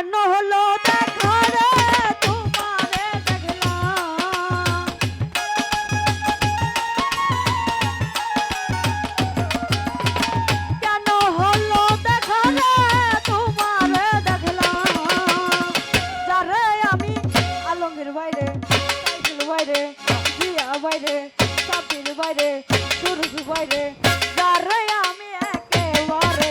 কেন হলো দেখা রে, তোমারে দেখলাম। কেন হলো দেখা রে তোমারে দেখলাম যারে আমি আলমের বাইরে সাইকেল বাইরে জিয়া বাইরে সাপির বাইরে আমি একেবারে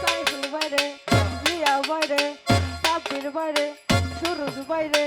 সাইফুল বাইরে জিয়া বাইরে সাপির বাইরে সুরজ বাইরে